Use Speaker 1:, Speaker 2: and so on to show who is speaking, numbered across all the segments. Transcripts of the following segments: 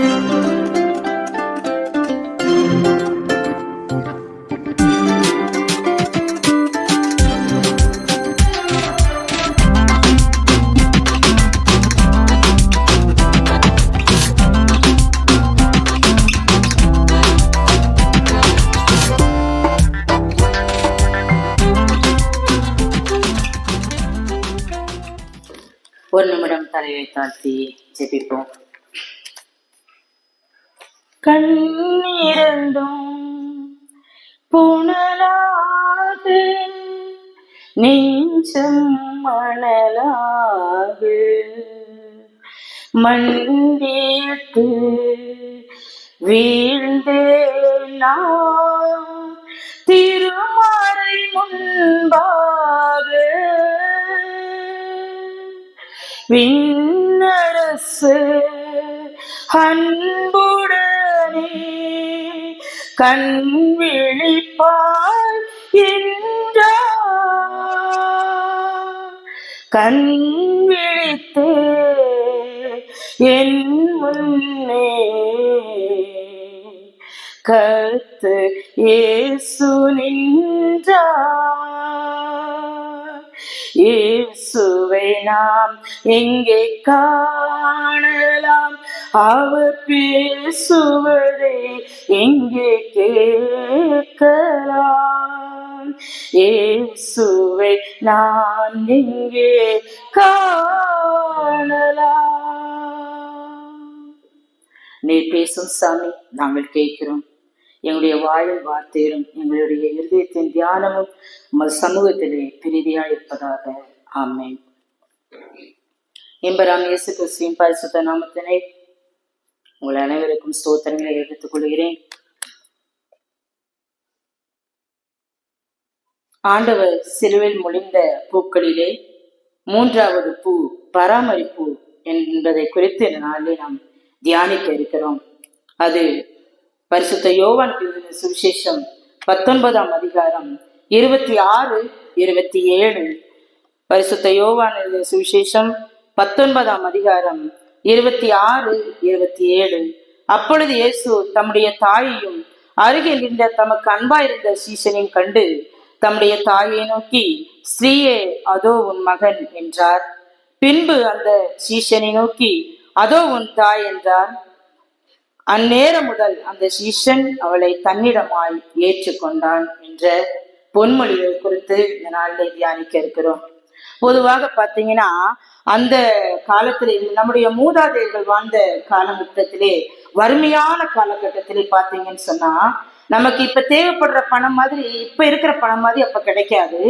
Speaker 1: ஒரு கண்ணிருந்தும் புனலாது நெஞ்சம் மணலாகு மண்டியத்து வீழ்ந்து நாம் திருமாறை முன்பாக. விண்ணரசு அன்புடன் கண் விழிப்பாய் கண் விழித்து என் முன்னே கருத்து ஏசு நின்றார் ஏசுவை நாம் எங்கே காணலாம்? அவர் பேசுவதை எங்கே கேட்கலாம்? ஏசுவை நான் எங்கே காணலாம்? நீ பேசும் சாமி நாங்கள் கேட்கிறோம். எங்களுடைய வாயில் வார்த்தையிலும் எங்களுடைய இருதயத்தின் தியானமும் உமது சமூகத்திலே பிரீதியா இருப்பதாக ஆமேன். எம்பராம் இயேசு கிறிஸ்துவின் பரிசுத்த நாமத்தினை உங்கள் அனைவருக்கும் ஸ்தோத்திரங்களை எடுத்துக் கொள்கிறேன். ஆண்டவர் சிலுவில் முடிந்த பூக்களிலே மூன்றாவது பூ பராமரிப்பு என்பதை குறித்து இந்த நாளில் நாம் தியானிக்க இருக்கிறோம். அது பரிசுத்த யோவான் சுவிசேஷம் பத்தொன்பதாம் அதிகாரம் இருபத்தி ஆறு இருபத்தி ஏழு. பரிசுத்த யோவான் சுவிசேஷம் பத்தொன்பதாம் அதிகாரம் இருபத்தி ஆறு இருபத்தி ஏழு. அப்பொழுது இயேசு தம்முடைய தாயையும் அருகில் இருந்த தமக்கு அன்பாயிருந்த சீசனையும் கண்டு தம்முடைய தாயை நோக்கி ஸ்ரீயே அதோ உன் மகன் என்றார். பின்பு அந்த சீசனை நோக்கி அதோ உன் தாய் என்றார். அந்நேரம் முதல் அந்த சீஷன் அவளை தன்னிடமாய் ஏற்றுக்கொண்டான் என்ற பொன்மொழிகள் குறித்து இந்த நாளில் தியானிக்க இருக்கிறோம். பொதுவாக பார்த்தீங்கன்னா அந்த காலத்திலே நம்முடைய மூதாதையர்கள் வாழ்ந்த காலகட்டத்திலே வறுமையான காலகட்டத்திலே பார்த்தீங்கன்னு சொன்னா நமக்கு இப்ப தேவைப்படுற பணம் மாதிரி இப்ப இருக்கிற பணம் மாதிரி அப்ப கிடைக்காது.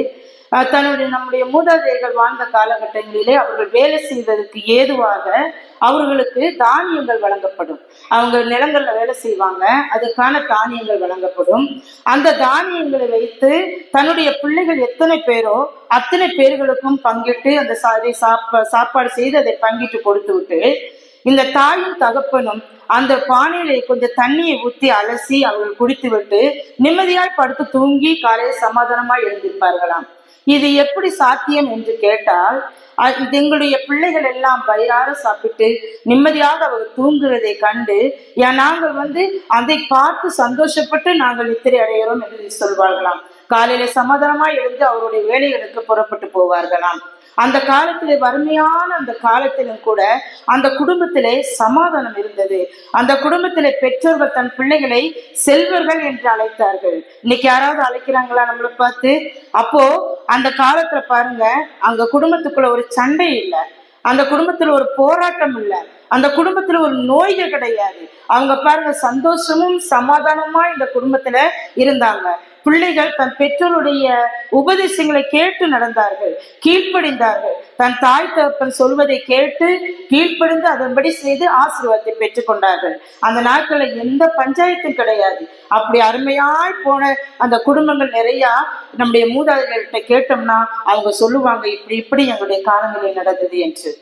Speaker 1: தன்னுடைய நம்முடைய மூதாதையர்கள் வாழ்ந்த காலகட்டங்களிலே அவர்கள் வேலை செய்வதற்கு ஏதுவாக அவர்களுக்கு தானியங்கள் வழங்கப்படும். அவங்க நிலங்கள்ல வேலை செய்வாங்க அதுக்கான தானியங்கள் வழங்கப்படும். அந்த தானியங்களை வைத்து தன்னுடைய பிள்ளைகள் எத்தனை பேரோ அத்தனை பேர்களுக்கும் பங்கிட்டு அந்த சா- அதை சாப்பாடு செய்து அதை பங்கிட்டு கொடுத்து விட்டு இந்த தாயும் தகப்பனும் அந்த பானையில கொஞ்சம் தண்ணியை ஊத்தி அலசி அவர்கள் குடித்து விட்டு நிம்மதியாய் படுத்து தூங்கி காலையில் சமாதானமாய் எழுந்திருப்பார்களாம். இது எப்படி சாத்தியம் என்று கேட்டால் இது எங்களுடைய பிள்ளைகள் எல்லாம் வயிறார சாப்பிட்டு நிம்மதியாக அவர் தூங்குறதை கண்டு நாங்கள் வந்து அதை பார்த்து சந்தோஷப்பட்டு நாங்கள் நித்திரை அடைகிறோம் என்று சொல்வார்களாம். காலையில சமாதானமா எழுந்து அவருடைய வேலைகளுக்கு புறப்பட்டு போவார்களாம். அந்த காலத்திலே வறுமையான அந்த காலத்திலும் கூட அந்த குடும்பத்திலே சமாதானம் இருந்தது. அந்த குடும்பத்திலே பெற்றோர்கள் தன் பிள்ளைகளை செல்வர்கள் என்று அழைத்தார்கள். இன்னைக்கு யாராவது அழைக்கிறாங்களா நம்மளை பார்த்து? அப்போ அந்த காலத்துல பாருங்க அங்க குடும்பத்துக்குள்ள ஒரு சண்டை இல்லை. அந்த குடும்பத்துல ஒரு போராட்டம் இல்லை. அந்த குடும்பத்துல ஒரு நோய்கள் கிடையாது. அவங்க பாருங்க சந்தோஷமும் சமாதானமா இந்த குடும்பத்துல இருந்தாங்க. பிள்ளைகள் தன் பெற்றோருடைய உபதேசங்களை கேட்டு நடந்தார்கள் கீழ்ப்படிந்தார்கள். தன் தாய் தகப்பன் சொல்வதை கேட்டு கீழ்ப்படிந்து அதன்படி செய்து ஆசீர்வாதத்தை பெற்றுக்கொண்டார்கள் அந்த நாட்களில் எந்த பஞ்சாயத்தும் கிடையாது. அப்படி அருமையாய் போன அந்த குடும்பங்கள் நிறைய நம்முடைய மூதாதைகள்கிட்ட கேட்டோம்னா அவங்க சொல்லுவாங்க இப்படி இப்படி எங்களுடைய காலங்களில் நடந்தது என்று.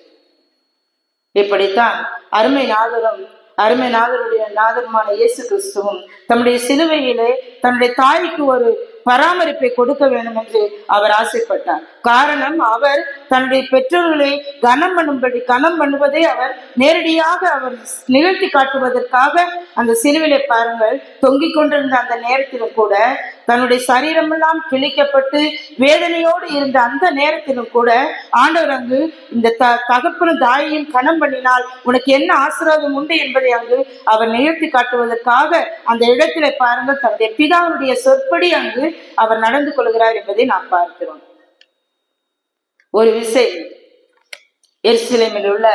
Speaker 1: இப்படித்தான் அருமை நாதரும் அருமை நாதருடைய நாதருமான இயேசு கிறிஸ்துவும் தம்முடைய சிலுவையிலே தன்னுடைய தாய்க்கு ஒரு பராமரிப்பை கொடுக்க வேண்டும் என்று அவர் ஆசைப்பட்டார். காரணம் அவர் தன்னுடைய பெற்றோர்களை கனம் பண்ணும்படி கனம் பண்ணுவதை அவர் நேரடியாக அவர் நிகழ்த்தி காட்டுவதற்காக அந்த சிலுவிலை பாருங்கள் தொங்கிக் கொண்டிருந்த அந்த நேரத்திலும் கூட தன்னுடைய சரீரமெல்லாம் கிழிக்கப்பட்டு வேதனையோடு இருந்த அந்த நேரத்திலும் கூட ஆண்டவர் அங்கு இந்த த தகப்பனும் தாயையும் கணம் பண்ணினால் உனக்கு என்ன ஆசீர்வாதம் உண்டு என்பதை அங்கு அவர் நிகழ்த்தி காட்டுவதற்காக அந்த இடத்திலே பாருங்கள் தன்னுடைய பிதாவுடைய சொற்படி அங்கு அவர் நடந்து கொள்கிறார் என்பதை நாம் பார்க்கிறோம். ஒரு விசை எருசலேமில் உள்ள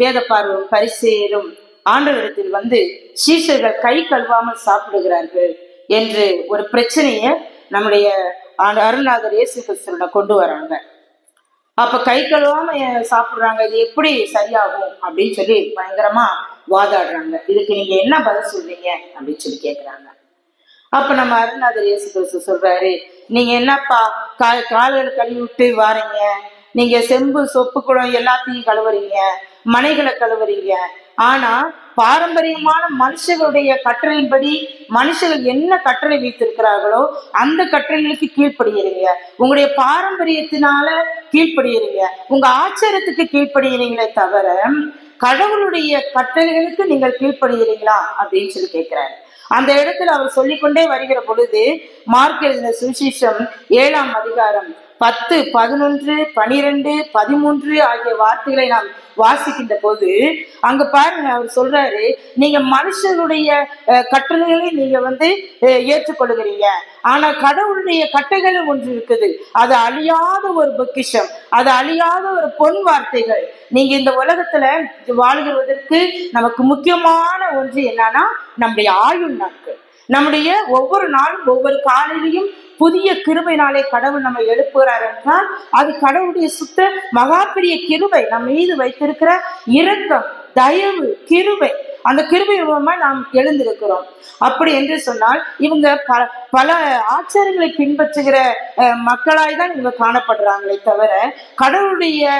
Speaker 1: வேத பார்வம் பரிசேரும் ஆண்டவரிடத்தில் வந்து சீஷர்கள் கை கழுவாமல் சாப்பிடுகிறார்கள் என்று ஒரு பிரச்சனையை நம்முடைய அருள்நாதர் இயேசு கிறிஸ்துவிடம் கொண்டு வராங்க. அப்ப கை கழுவாம சாப்பிடுறாங்க இது எப்படி சரியாகும் அப்படின்னு சொல்லி பயங்கரமா வாதாடுறாங்க. இதுக்கு நீங்க என்ன பதில் சொல்றீங்க அப்படின்னு சொல்லி கேக்குறாங்க. அப்ப நம்ம அருணாதர் இயேசு கிறிஸ்து சொல்றாரு நீங்க என்னப்பா கா கால்கள் கழுவி விட்டு வாரீங்க. நீங்க செம்பு சொப்பு குளம் எல்லாத்தையும் கழுவுறீங்க. மனைகளை கழுவுறீங்க. ஆனா பாரம்பரியமான மனுஷர்களுடைய கட்டளையின்படி மனுஷர்கள் என்ன கட்டளை வைத்திருக்கிறார்களோ அந்த கட்டளைகளுக்கு கீழ்ப்படுகிறீங்க உங்களுடைய பாரம்பரியத்தினால கீழ்ப்படுகிறீங்க உங்க ஆச்சாரத்துக்கு கீழ்ப்படுகிறீங்களே தவிர கடவுளுடைய கட்டளைகளுக்கு நீங்கள் கீழ்ப்படுகிறீங்களா அப்படின்னு சொல்லி கேட்கிறாரு அந்த இடத்துல அவர் சொல்லிக்கொண்டே வருகிற பொழுது மார்க் எழுதின சுவிசேஷம் ஏழாம் அதிகாரம் பத்து பதினொன்று பனிரெண்டு பதிமூன்று ஆகிய வார்த்தைகளை நாம் வாசிக்கின்ற போது அங்க பாருங்க அவர் சொல்றாரு நீங்க மனுஷனுடைய கட்டளைகளை நீங்க வந்து ஏற்றுக்கொள்கிறீங்க ஆனா கடவுளுடைய கட்டைகள் ஒன்று இருக்குது. அது அழியாத ஒரு பொக்கிஷம் அது அழியாத ஒரு பொன் வார்த்தைகள். நீங்க இந்த உலகத்துல வாழ்கிறதற்கு நமக்கு முக்கியமான ஒன்று என்னன்னா நம்முடைய ஆயுள் நாட்கள். நம்முடைய ஒவ்வொரு நாளும் ஒவ்வொரு காலையிலையும் புதிய கிருபை கடவுள் நம்ம எழுப்புகிறார் என்றால் அது கடவுளுடைய சுத்த மகாபெரிய கிருபை நம்ம மீது வைத்திருக்கிற இரக்கம் தயவு கிருபை. அந்த கிருபை மூலமா நாம் எழுந்திருக்கிறோம். அப்படி என்று சொன்னால் இவங்க பல பல ஆச்சாரங்களை பின்பற்றுகிற மக்களாய்தான் மக்களாய் தான் இவங்க காணப்படுறாங்களே தவிர கடவுளுடைய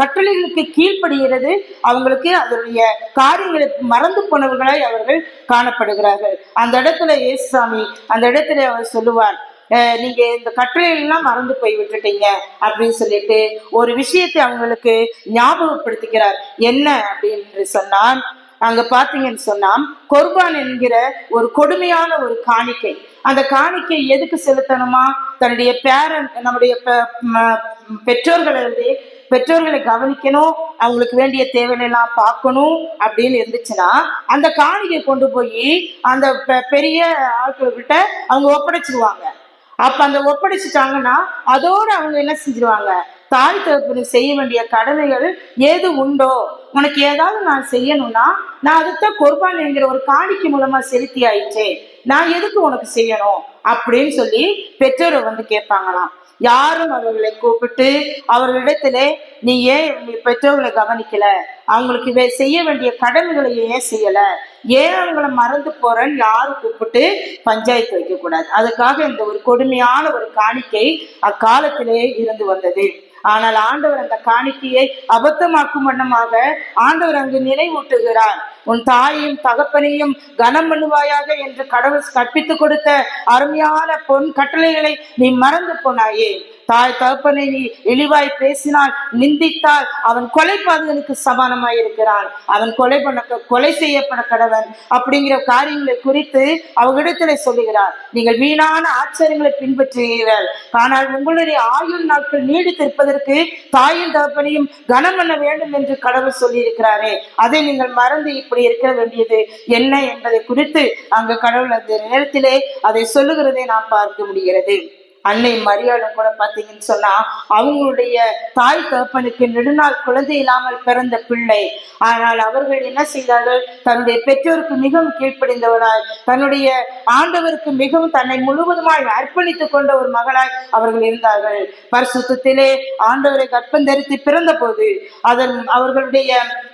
Speaker 1: கட்டளைகளுக்கு கீழ்ப்படுகிறது அவங்களுக்கு அதனுடைய காரியங்களை மறந்து போனவர்களாய் அவர்கள் காணப்படுகிறார்கள். அந்த இடத்துல இயேசுசாமி அந்த இடத்துல அவர் சொல்லுவார் நீங்க இந்த கட்டுரையெல்லாம் மறந்து போய் விட்டுட்டீங்க அப்படின்னு சொல்லிட்டு ஒரு விஷயத்தை அவங்களுக்கு ஞாபகப்படுத்திக்கிறார் என்ன அப்படின்னு சொன்னால் அங்க பாத்தீங்கன்னு சொன்னா கொர்பான் என்கிற ஒரு கொடுமையான ஒரு காணிக்கை. அந்த காணிக்கை எதுக்கு செலுத்தணுமா? தன்னுடைய பேரன் நம்முடைய பெ- ம- பெற்றோர்களுடைய பெற்றோர்களை கவனிக்கணும் அவங்களுக்கு வேண்டிய தேவையெல்லாம் பார்க்கணும் அப்படின்னு இருந்துச்சுன்னா அந்த காணிக்கை கொண்டு போய் அந்த பெ- பெரிய ஆட்கள்கிட்ட அவங்க ஒப்படைச்சிருவாங்க. அப்ப அந்த ஒப்படைச்சிட்டாங்கன்னா அதோட அவங்க என்ன செஞ்சிருவாங்க? தாய் தகப்பனுக்கு செய்ய வேண்டிய கடமைகள் ஏது உண்டோ உனக்கு ஏதாவது நான் செய்யணும்னா நான் அதுதான் குர்பான் என்கிற ஒரு காணிக்கை மூலமா செலுத்தி ஆயிட்டேன். நான் எதுக்கு உனக்கு செய்யணும்? அப்படின்னு சொல்லி பெற்றோரை வந்து கேட்பாங்களாம். யாரும் அவர்களை கூப்பிட்டு அவர்களிடத்திலே நீ ஏன் பெற்றோர்களை கவனிக்கல? அவங்களுக்கு வே- செய்ய வேண்டிய கடமைகளை ஏன் செய்யல? ஏன் அவங்கள மறந்து போறேன்னு யாரும் கூப்பிட்டு பஞ்சாயத்து வைக்க கூடாது அதுக்காக இந்த ஒரு கொடுமையான ஒரு காணிக்கை அக்காலத்திலே இருந்து வந்தது. ஆனால் ஆண்டவர் அந்த காணிக்கையை அபத்தமாக்கும் வண்ணமாக ஆண்டவர் அங்கு நினைவூட்டுகிறார் உன் தாயையும் தகப்பனையும் கனம் பண்ணுவாயாக என்று கடவுள் கற்பித்து கொடுத்த அருமையான பொன் கட்டளைகளை நீ மறந்து போனாயே. தாய் தகப்பனை நீ இழிவாய் பேசினால் நிந்தித்தால் அவன் கொலைப்பாதகனுக்கு சமானமாய் இருக்கிறான். அவன் கொலை பண்ண கொலை செய்யப்பட கடவன். அப்படிங்கிற காரியங்களை குறித்து அவர்களிடத்திலே சொல்லுகிறார். நீங்கள் வீணான ஆச்சரியங்களை பின்பற்றுகிறீர்கள். ஆனால் உங்களுடைய ஆயுள் நாட்கள் நீடித்திருப்பதற்கு தாயும் தகப்பனையும் கனம் பண்ண வேண்டும் என்று கடவுள் சொல்லியிருக்கிறாரே. அதை நீங்கள் மறந்து இப்படி இருக்க வேண்டியது என்ன என்பதை குறித்து அங்கு கடவுள் அந்த நேரத்திலே அதை சொல்லுகிறதை நாம் பார்க்க முடிகிறது. அன்னை மரியாளும் கூட பார்த்தீங்கன்னு சொன்னா அவங்களுடைய தாய் தகப்பனுக்கு நெடுநாள் குழந்தை இல்லாமல் பிறந்த பிள்ளை. ஆனால் அவர்கள் என்ன செய்தார்கள்? தன்னுடைய பெற்றோருக்கு மிகவும் கீழ்ப்படிந்தவராய் தன்னுடைய ஆண்டவருக்கு மிகவும் தன்னை முழுவதுமாய் அர்ப்பணித்துக் கொண்ட ஒரு மகளாய் அவர்கள் இருந்தார்கள். பரிசுத்திலே ஆண்டவரை கற்பம் தரித்து பிறந்த போது அதன் அவர்களுடைய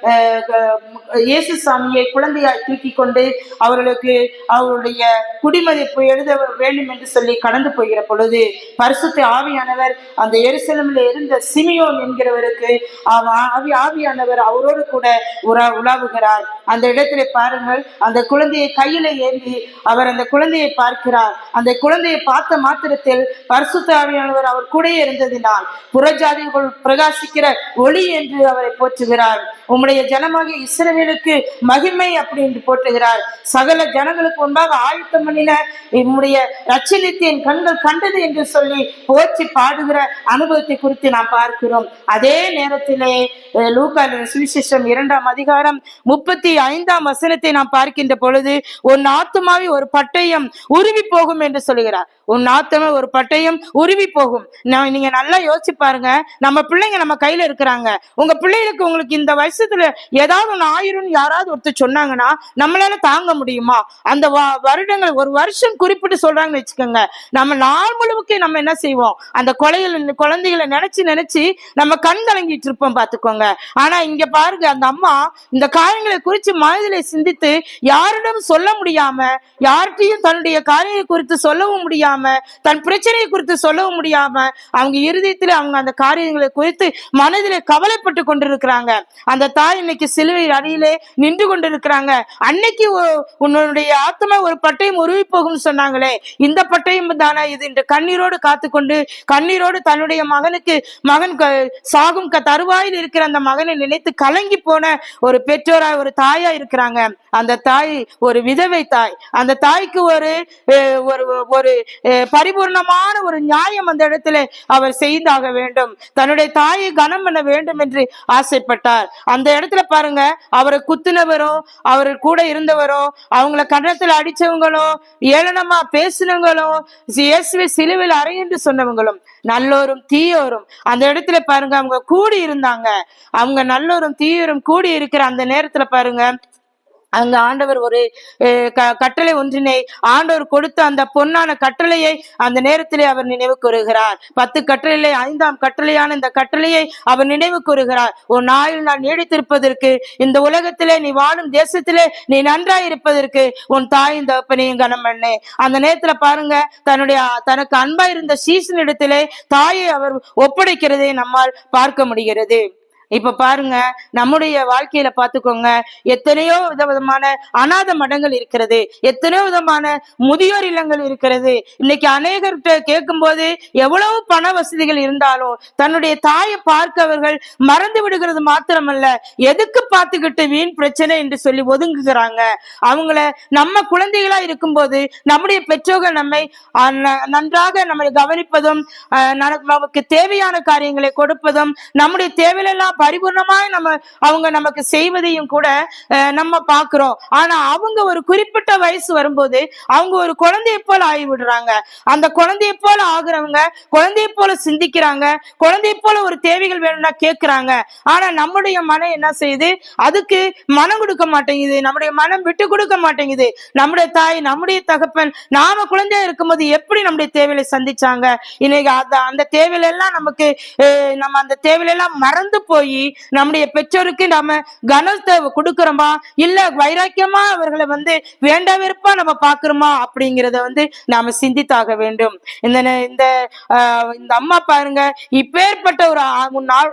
Speaker 1: அஹ், இயேசு சாமியை குழந்தையாய் தூக்கி கொண்டு அவர்களுக்கு அவருடைய குடிமதிப்பு எழுத வேண்டும் என்று சொல்லி கடந்து போகிற பொழுது பரிசுத்த ஆவியானவர் அந்த எருசலேமில் இருந்த சிமியோன் என்கிறவருக்கு ஆவி ஆவியானவர் அவரோடு கூட உற உலாவுகிறார். அந்த இடத்துல பாருங்கள் அந்த குழந்தையை கையில ஏந்தி அவர் அந்த குழந்தையை பார்க்கிறார். அந்த குழந்தையை பார்த்த மாத்திரத்தில் பரிசுத்த ஆவியானவர் அவர் கூட இருந்ததினால் புறஜாதிகள் பிரகாசிக்கிற ஒளி என்று அவரை போற்றுகிறார். உம்முடைய ஜனமாக இஸ்ரவேலுக்கு மகிமை அப்படி என்று போற்றுகிறார். சகல ஜனங்களுக்கு முன்பாக ஆயத்தம் பண்ணின உம்முடைய ரச்சனித்தின் கண்கள் கண்டது என்று சொல்லி போற்றி பாடுகிற அனுபவத்தை குறித்து நாம் பார்க்கிறோம். அதே நேரத்திலே அஹ், சுவிசேஷம் இரண்டாம் அதிகாரம் முப்பத்தி ஐந்தாம் வசனத்தை நாம் பார்க்கின்ற பொழுது உன் ஆத்மாவை ஒரு பட்டயம் உருவி போகும் என்று சொல்லுகிறார். உன் ஆத்துமா ஒரு பட்டயம் உருவி போகும். நான் நீங்க நல்லா யோசிச்சு பாருங்க. நம்ம பிள்ளைங்க நம்ம கையில இருக்கிறாங்க. உங்க பிள்ளைகளுக்கு உங்களுக்கு இந்த வயசுல ஏதாவது ஒன்று ஆயிரம் யாராவது ஒருத்தர் சொன்னாங்கன்னா நம்மளால தாங்க முடியுமா? அந்த வருடங்கள் ஒரு வருஷம் குறிப்பிட்டு சொல்றாங்கன்னு வச்சுக்கோங்க. நம்ம நாள் அளவுக்கு நம்ம என்ன செய்வோம்? அந்த கொலையில குழந்தைகளை நினைச்சு நினைச்சு நம்ம கண் கலங்கிட்டு இருப்போம் பாத்துக்கோங்க ஆனா இங்க பாருங்க அந்த அம்மா இந்த காரியங்களை குறித்து மனதிலே சிந்தித்து யாரிடம் சொல்ல முடியாம யார்கிட்டையும் தன்னுடைய காரியங்களை குறித்து சொல்லவும் முடியாம தன் பிரச்சனையை குறித்து சொல்லவும் முடியாம அவங்க இருதயத்துல அவங்க அந்த காரியங்களை குறித்து மனதிலே கவலைப்பட்டு கொண்டிருக்கிறாங்க. அந்த தாய் இன்னைக்கு சிலுவை அடியிலே நின்று கொண்டிருக்கிறாங்க. அன்னைக்கு உன்னுடைய ஆத்மா ஒரு பட்டயம் உருவி போகும்னு சொன்னாங்களே. இந்த பட்டயம் தானே இது? என்று கண்ணீரோடு காத்துக்கொண்டு கண்ணீரோடு தன்னுடைய மகனுக்கு மகன் க- சாகும் க- தருவாயில் இருக்கிற அந்த மகனை நினைத்து கலங்கி போன ஒரு பெற்றோரா ஒரு தாயா இருக்கிறாங்க. அந்த தாய் ஒரு விதவை தாய். அந்த தாய்க்கு ஒரு அஹ், ஒரு ஒரு அஹ், பரிபூர்ணமான ஒரு நியாயம் அந்த இடத்துல அவர் செய்தாக வேண்டும். தன்னுடைய தாயை கனம் பண்ண வேண்டும் என்று ஆசைப்பட்டார். அந்த இடத்துல பாருங்க அவரை குத்துனவரோ அவர் கூட இருந்தவரோ அவங்கள கன்னத்தில் அடிச்சவங்களோ ஏளனமா பேசினவங்களோ இயேசுவை சிலுவையில் அறை என்று சொன்னவங்களும் நல்லோரும் தீயோரும் அந்த இடத்துல பாருங்க அவங்க கூடி இருந்தாங்க. அவங்க நல்லோரும் தீயோரும் கூடி இருக்கிற அந்த நேரத்துல பாருங்க அங்க ஆண்டவர் ஒரு க- கட்டளை ஒன்றினை ஆண்டவர் கொடுத்த அந்த பொன்னான கட்டளையை அந்த நேரத்திலே அவர் நினைவு கூறுகிறார். பத்து கட்டளையிலே ஐந்தாம் கட்டளையான இந்த கட்டளையை அவர் நினைவு கூறுகிறார். உன் நாயில் நான் நீடித்திருப்பதற்கு இந்த உலகத்திலே நீ வாழும் தேசத்திலே நீ நன்றாய் இருப்பதற்கு உன் தாயின் தகப்பனையும் கனம் பண்ணு. அந்த நேரத்துல பாருங்க தன்னுடைய தனக்கு அன்பா இருந்த சீசனிடத்திலே தாயை அவர் ஒப்படைக்கிறதை நம்மால் பார்க்க முடிகிறது. இப்ப பாருங்க நம்முடைய வாழ்க்கையில பாத்துக்கோங்க எத்தனையோ விதவிதமான அநாத மடங்கள் இருக்கிறது எத்தனையோ விதமான முதியோர் இல்லங்கள் இருக்கிறது. இன்னைக்கு அநேகர்கிட்ட கேட்கும்போது எவ்வளவு பண வசதிகள் இருந்தாலும் தன்னுடைய தாயை பார்க்கவர்கள் மறந்து விடுகிறது மாத்திரமல்ல எதுக்கு பார்த்துக்கிட்டு வீண் பிரச்சனை என்று சொல்லி ஒதுங்குகிறாங்க. அவங்கள நம்ம குழந்தைகளா இருக்கும்போது நம்முடைய பெற்றோர்கள் நம்மை அஹ், நன்றாக நம்மை கவனிப்பதும் அஹ், நன- நமக்கு தேவையான காரியங்களை கொடுப்பதும் நம்முடைய தேவையிலெல்லாம் பரிபூர்ணமாய் நம்ம அவங்க நமக்கு செய்வதையும் கூட அஹ், நம்ம பாக்குறோம் ஆனா அவங்க ஒரு குறிப்பிட்ட வயசு வரும்போது அவங்க ஒரு குழந்தையை போல ஆகி விடுறாங்க அந்த குழந்தையை போல ஆகுறவங்க குழந்தையை போல சிந்திக்கிறாங்க குழந்தையை போல ஒரு தேவைகள் வேணும்னா கேட்கிறாங்க ஆனா நம்முடைய மனம் என்ன செய்யுது? அதுக்கு மனம் கொடுக்க மாட்டேங்குது. நம்முடைய மனம் விட்டு கொடுக்க மாட்டேங்குது. நம்முடைய தாய் நம்முடைய தகப்பன் நாம குழந்தையா இருக்கும்போது எப்படி நம்முடைய தேவைகளை சந்திச்சாங்க? இன்னைக்கு அந்த அந்த தேவையில எல்லாம் நமக்கு நம்ம அந்த தேவையில எல்லாம் மறந்து போய் நம்முடைய பெற்றோருக்கு நாம கனத்தை கொடுக்கிறோமா? இல்ல வைராக்கியமா அவர்களை வந்து வேண்டாவிருப்பா நம்ம பாக்குறோமா அப்படிங்கிறத வந்து நாம சிந்தித்தாக வேண்டும். இந்த இந்த இந்த அம்மா பாருங்க இப்பேற்பட்ட ஒரு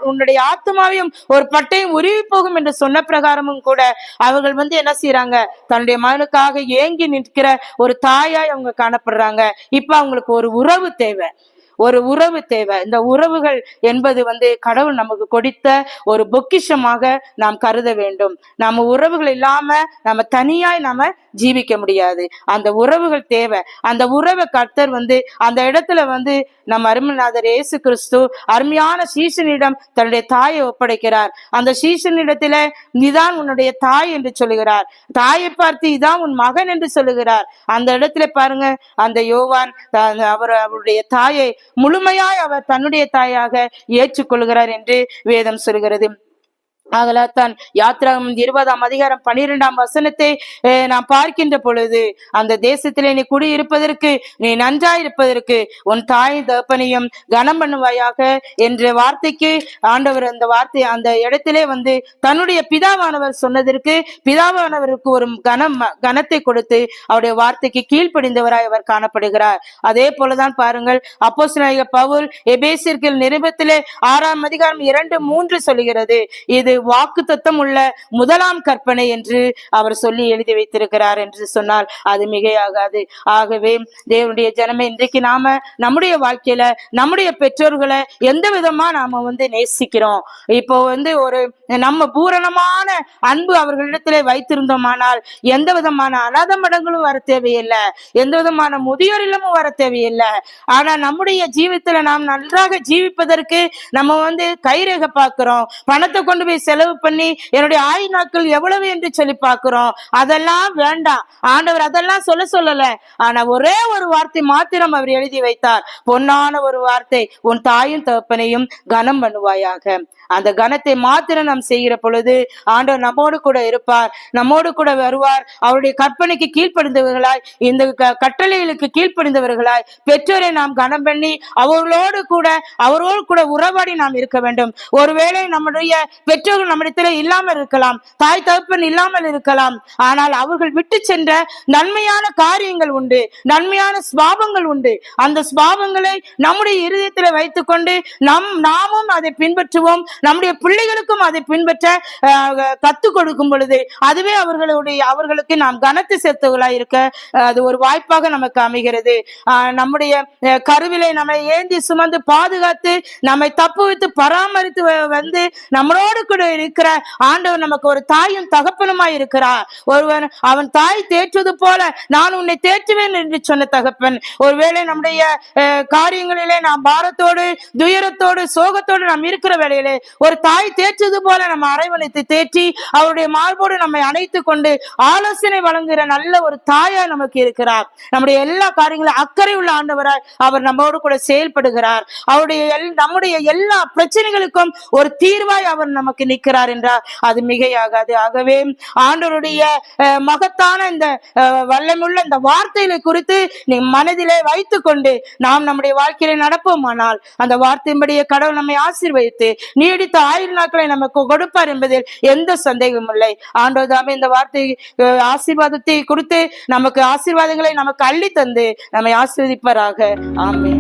Speaker 1: உன்னுடைய ஆத்மாவையும் ஒரு பட்டையும் உருவி போகும் என்று சொன்ன பிரகாரமும் கூட அவர்கள் வந்து என்ன செய்யறாங்க தன்னுடைய மகனுக்காக ஏங்கி நிற்கிற ஒரு தாயாய் அவங்க காணப்படுறாங்க. இப்ப அவங்களுக்கு ஒரு உறவு தேவை. ஒரு உறவு தேவை. இந்த உறவுகள் என்பது வந்து கடவுள் நமக்கு கொடுத்த ஒரு பொக்கிஷமாக நாம் கருத வேண்டும். நம்ம உறவுகள் இல்லாம நம்ம தனியாய் நாம ஜீவிக்க முடியாது. அந்த உறவுகள் தேவை. அந்த உறவை கர்த்தர் வந்து அந்த இடத்துல வந்து நம் அருமநாதர் இயேசு கிறிஸ்து அருமையான சீசனிடம் தன்னுடைய தாயை ஒப்படைக்கிறார். அந்த சீசனிடத்துல நீதான் உன்னுடைய தாய் என்று சொல்லுகிறார். தாயை பார்த்து இதான் உன் மகன் என்று சொல்லுகிறார். அந்த இடத்துல பாருங்க அந்த யோவான் அவர் அவருடைய தாயை முழுமையாய் அவர் தன்னுடைய தாயாக ஏற்றுக்கொள்கிறார் என்று வேதம் சொல்கிறது. ஆகலாத்தான் யாத்திராகம் இருபதாம் அதிகாரம் பனிரெண்டாம் வசனத்தை நான் நாம் பார்க்கின்ற பொழுது அந்த தேசத்திலே நீ குடியிருப்பதற்கு நீ நன்றாயிருப்பதற்கு உன் தாய் தகப்பனையும் கனம் பண்ணுவாயாக என்ற வார்த்தைக்கு ஆண்டவர் அந்த வார்த்தை அந்த இடத்திலே வந்து தன்னுடைய பிதாவானவர் சொன்னதற்கு பிதாவானவருக்கு ஒரு கனம் கனத்தை கொடுத்து அவருடைய வார்த்தைக்கு கீழ்ப்படிந்தவராய் அவர் காணப்படுகிறார். அதே போலதான் பாருங்கள் அப்போஸ்தலனாகிய பவுல் எபேசியர்கள் நிருபத்திலே ஆறாம் அதிகாரம் இரண்டு மூன்று சொல்லுகிறது. இது வாக்கு தத்தம் உள்ள முதலாம் கற்பனை என்று அவர் சொல்லி எழுதி வைத்திருக்கிறார் என்று சொன்னால் அது மிகையாகாது. ஆகவே தேவனுடைய ஜனமே இன்றைக்கு நாம நம்முடைய வாழ்க்கையில நம்முடைய பெற்றோர்களை எந்த விதமா நாம வந்து நேசிக்கிறோம்? இப்போ வந்து ஒரு நம்ம பூரணமான அன்பு அவர்களிடத்திலே வைத்திருந்தோமானால் எந்த விதமான அநாத மடங்களும் வர தேவையில்லை. எந்த விதமான முதியோர் இல்லமும் வர தேவையில்லை. ஆனா நம்முடைய ஜீவித்துல நாம் நன்றாக ஜீவிப்பதற்கு நம்ம வந்து கைரேக பார்க்கிறோம். பணத்தை கொண்டு போய் செலவு பண்ணி என்னுடைய ஆயு நாட்கள் எவ்வளவு என்று சொல்லி பார்க்கிறோம். அதெல்லாம் வேண்டாம். ஆண்டவர் அதெல்லாம் சொல்ல சொல்லல. ஆனா ஒரே ஒரு வார்த்தை மாத்திரம் அவர் எழுதி வைத்தார். பொன்னான ஒரு வார்த்தை உன் தாயும் தகப்பனையும் கனம் பண்ணுவாயாக. அந்த கனத்தை மாத்திரம் நாம் செய்கிற பொழுது ஆண்டவர் நம்மோடு கூட இருப்பார் நம்மோடு கூட வருவார். அவருடைய கற்பனைக்கு கீழ்ப்படிந்தவர்களாய் இந்த க- கட்டளைகளுக்கு கீழ்ப்படிந்தவர்களாய் பெற்றோரை நாம் கனம் பண்ணி அவர்களோடு கூட அவரோடு கூட உறவாடி நாம் இருக்க வேண்டும். ஒருவேளை நம்முடைய பெற்றோர் பெற்றோர்கள் நம்மிடத்திலே இல்லாமல் இருக்கலாம் தாய் தகப்பன் இல்லாமல் இருக்கலாம். ஆனால் அவர்கள் விட்டு சென்ற நன்மையான காரியங்கள் உண்டு நன்மையான ஸ்வாபங்கள் உண்டு. அந்த ஸ்வாபங்களை நம்முடைய இருதயத்திலே வைத்துக்கொண்டு நம் நாமும் அதை பின்பற்றுவோம். நம்முடைய பிள்ளைகளுக்கும் அதை பின்பற்ற கத்துக் கொடுக்கும் பொழுது அதுவே அவர்களுடைய அவர்களுக்கு நாம் கனத்து சேர்த்தவர்களாய் இருக்க அது ஒரு வாய்ப்பாக நமக்கு அமைகிறது. நம்முடைய கருவிலை நம்மை ஏந்தி சுமந்து பாதுகாத்து நம்மை தப்பு வைத்து பராமரித்து வந்து நம்மளோடு கூட ஆண்டவர் இருக்கிற ஆண்டவர் நமக்கு ஒரு தாயும் தகப்பனுமாய் இருக்கிறார். ஒருவன் அவன் தாய் தேற்றுவது போல நான் உன்னை தேற்றுவேன் என்று சொன்ன தகப்பன். ஒருவேளை நம்முடைய காரியங்களிலே நாம் பாரத்தோடு துயரத்தோடு சோகத்தோடு நாம் இருக்கிற வேளையிலே ஒரு தாய் தேற்றுவது போல நம்ம அரவணைத்து தேற்றி அவருடைய மார்போடு நம்மை அணைத்துக் கொண்டு ஆலோசனை வழங்குகிற நல்ல ஒரு தாயா நமக்கு இருக்கிறார். நம்முடைய எல்லா காரியங்களும் அக்கறை உள்ள ஆண்டவராய் அவர் நம்மோடு கூட செயல்படுகிறார். அவருடைய நம்முடைய எல்லா பிரச்சனைகளுக்கும் ஒரு தீர்வாய் அவர் நமக்கு இருக்கிறார் என்றால் அது மிகையாகாது. ஆகவே ஆண்டவருடைய மகத்தான இந்த வல்லமுள்ள இந்த வார்த்தைகளை குறித்து நீ மனதிலே வைத்து கொண்டு நாம் நம்முடைய வாழ்க்கையில நடப்போமானால் அந்த வார்த்தையின்படியே கடவுள் நம்மை ஆசீர்வதித்து நீடித்த ஆயுள் நாட்களை நமக்கு கொடுப்பார் என்பதில் எந்த சந்தேகமும் இல்லை. ஆண்டவர் தாமே இந்த வார்த்தை ஆசீர்வாதத்தை கொடுத்து நமக்கு ஆசீர்வாதங்களை நமக்கு அள்ளி தந்து நம்மை ஆசீர்வதிப்பாராக. ஆமே